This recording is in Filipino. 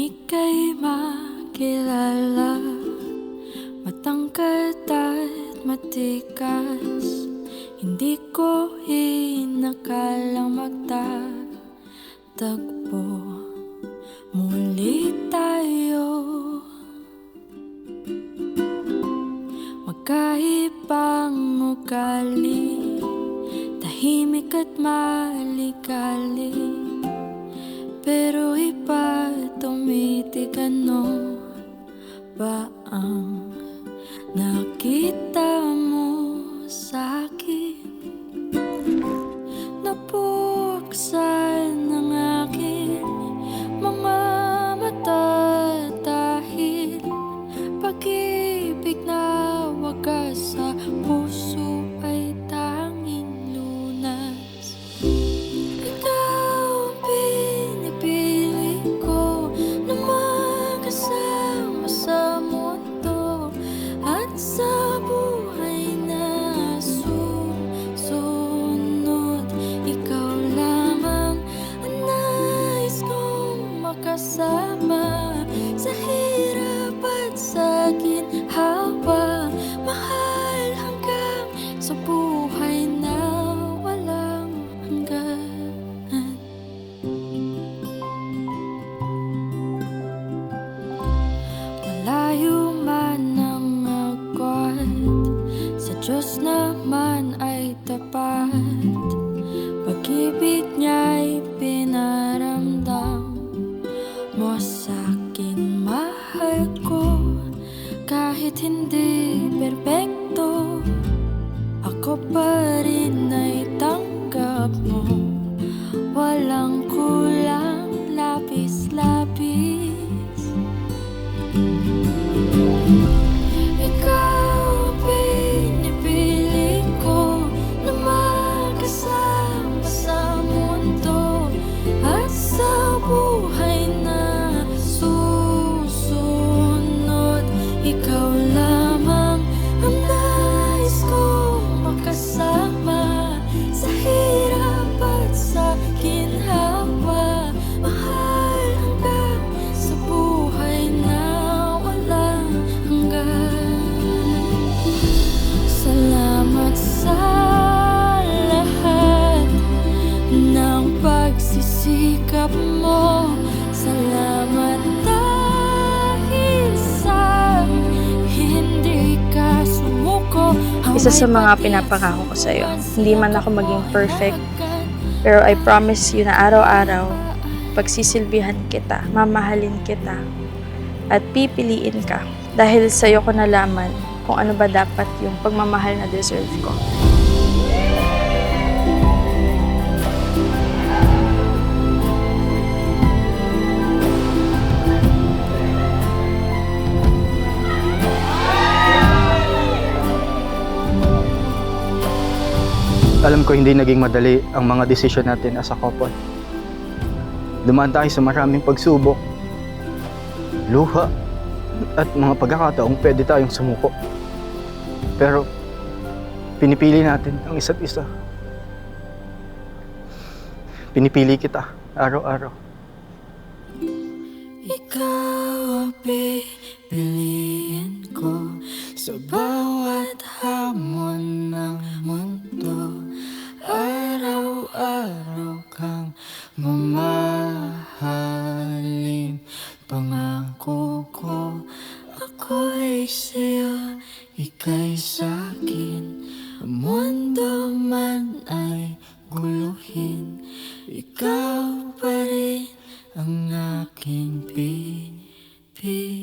ika'y makilala. Matangkad at matikas. Hindi ko inakalang magtatagpo. Muli tayo. Magkaibang ugali. Tahimik at malikali Pero iba ano ba ang nakita kong makasama sa hirap at sa ginhawa. Mahal hanggang sa buhay na walang hanggan. Malayo man ang agwat Sa Diyos naman ay tapat Pag-ibig Kahit hindi perpekto Ako pa rin ay tanggap pagsisikap mo. Salamat dahil sa hindi ka sumuko. Isa sa mga pinapangako ko sa'yo, hindi man ako maging perfect, pero I promise you na araw-araw, pagsisilbihan kita, mamahalin kita, at pipiliin ka. Dahil sa'yo ko nalaman kung ano ba dapat yung pagmamahal na deserve ko. Alam ko hindi naging madali ang mga desisyon natin as a couple. Dumaan tayo sa maraming pagsubok, luha, at mga pagkakataong pwede tayong sumuko. Pero, pinipili natin ang isa't isa. Pinipili kita araw-araw. Ikaw ang pipiliin ko sa bawat hamon man ay guluhin, ikaw pa rin ang aking pipiliin.